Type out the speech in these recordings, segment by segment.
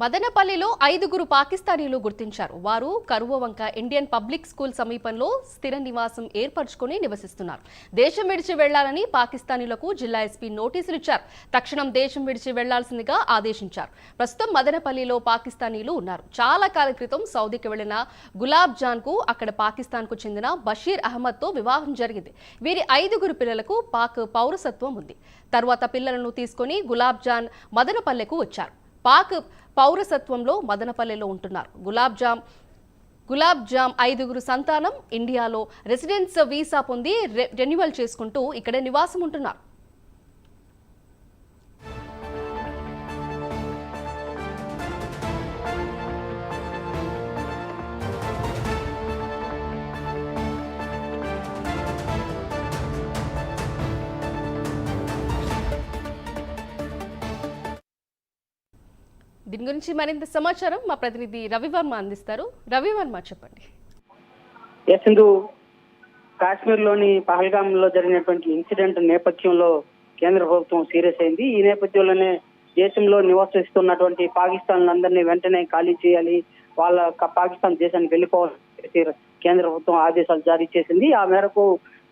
మదనపల్లిలో ఐదుగురు పాకిస్తానీలు గుర్తించారు. వారు కరువవంక ఇండియన్ పబ్లిక్ స్కూల్ సమీపంలో స్థిర నివాసం ఏర్పరచుకుని నివసిస్తున్నారు. దేశం విడిచి వెళ్ళాలని పాకిస్తానీలకు జిల్లా ఎస్పీ నోటీసులు ఇచ్చారు. తక్షణం దేశం విడిచి వెళ్ళాల్సిందిగా ఆదేశించారు. ప్రస్తుతం మదనపల్లిలో పాకిస్తానీలు ఉన్నారు. చాలా కాల క్రితం సౌదీకి వెళ్ళిన గులాబ్ జాన్కు అక్కడ పాకిస్తాన్కు చెందిన బషీర్ అహ్మద్తో వివాహం జరిగింది. వీరి ఐదుగురు పిల్లలకు పాక్ పౌరసత్వం ఉంది. తర్వాత పిల్లలను తీసుకొని గులాబ్ జాన్ మదనపల్లెకు వచ్చారు. పాక్ పౌరసత్వంలో మదనపల్లెలో ఉంటున్నారు. గులాబ్ జామ్ గులాబ్ జామ్ ఐదుగురు సంతానం ఇండియాలో రెసిడెన్స్ వీసా పొంది రెన్యువల్ చేసుకుంటూ ఇక్కడే నివాసం ఉంటున్నారు దీని గురించి మరింత సమాచారం మా ప్రతినిధి రవివర్మ అందిస్తారు. రవివర్మ చెప్పండి. ఎస్ సింధు కాశ్మీర్లోని పహల్గామ్లో జరిగినటువంటి ఇన్సిడెంట్ నేపథ్యంలో కేంద్ర ప్రభుత్వం సీరియస్ అయింది. ఈ నేపథ్యంలోనే దేశంలో నివసిస్తున్నటువంటి పాకిస్తాన్ అందరినీ వెంటనే ఖాళీ చేయాలి వాళ్ళ పాకిస్తాన్ దేశానికి వెళ్ళిపోవాలని కేంద్ర ప్రభుత్వం ఆదేశాలు జారీ చేసింది. ఆ మేరకు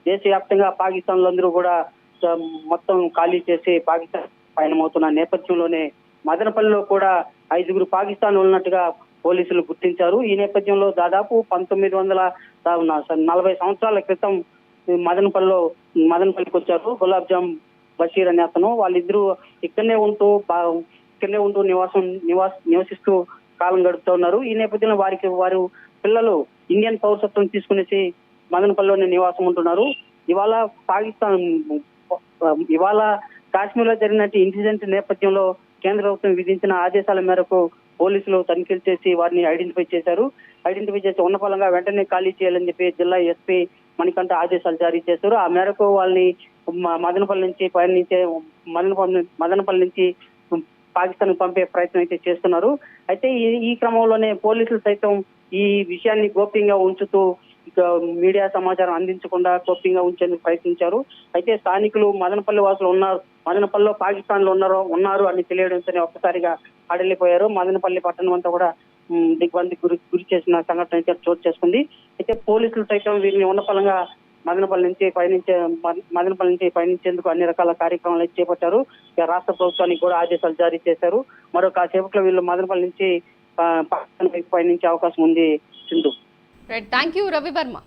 దేశవ్యాప్తంగా పాకిస్తాన్ అందరూ కూడా మొత్తం ఖాళీ చేసి పాకిస్తాన్ పయనమవుతున్న నేపథ్యంలోనే మదనపల్లిలో కూడా ఐదుగురు పాకిస్తాన్ ఉన్నట్టుగా పోలీసులు గుర్తించారు. ఈ నేపథ్యంలో దాదాపు పంతొమ్మిది వందల నలభై సంవత్సరాల క్రితం మదనపల్లిలో మదనపల్లికి వచ్చారు గులాబ్ జామ్ బషీర్ అనే అతను. వాళ్ళిద్దరూ ఇక్కడనే ఉంటూ ఇక్కడనే ఉంటూ నివాసం నివాస నివసిస్తూ కాలం గడుపుతూ ఉన్నారు. ఈ నేపథ్యంలో వారికి వారు పిల్లలు ఇండియన్ పౌరసత్వం తీసుకునేసి మదనపల్లిలోనే నివాసం ఉంటున్నారు. ఇవాళ పాకిస్తాన్ ఇవాళ కాశ్మీర్లో జరిగినట్టు ఇన్సిడెంట్ నేపథ్యంలో కేంద్ర ప్రభుత్వం విధించిన ఆదేశాల మేరకు పోలీసులు తనిఖీలు చేసి వారిని ఐడెంటిఫై చేశారు. ఐడెంటిఫై చేసి ఉన్నపలంగా వెంటనే ఖాళీ చేయాలని చెప్పి జిల్లా ఎస్పీ మణికంఠ ఆదేశాలు జారీ చేశారు. ఆ మేరకు వాళ్ళని మదనపల్లి నుంచి పయనించే మదనపల్లి మదనపల్లి నుంచి పాకిస్తాన్ పంపే ప్రయత్నం అయితే చేస్తున్నారు. అయితే ఈ ఈ క్రమంలోనే పోలీసులు సైతం ఈ విషయాన్ని గోప్యంగా ఉంచుతూ మీడియా సమాచారం అందించకుండా గోప్యంగా ఉంచేందుకు ప్రయత్నించారు. అయితే స్థానికులు మదనపల్లి వాసులు ఉన్నారు. మదనపల్లిలో పాకిస్తాన్లో ఉన్నారు ఉన్నారు అని తెలియడంతోనే ఒక్కసారిగా అడలిపోయారు మదనపల్లి పట్టణం అంతా కూడా ఉమ్, దిగ్బంధి గురి గురి చేసిన సంఘటన అయితే చోటు చేసుకుంది. అయితే పోలీసులు సైతం వీరిని ఉన్నపలంగా మదనపల్లి నుంచి పయనించే మదనపల్లి నుంచి పయనించేందుకు అన్ని రకాల కార్యక్రమాలు చేపట్టారు. రాష్ట్ర ప్రభుత్వానికి కూడా ఆదేశాలు జారీ చేశారు. మరో కాసేపట్లో వీళ్ళు మదనపల్లి నుంచి పయనించే అవకాశం ఉంది Sindhu. Right thank you Ravi Varma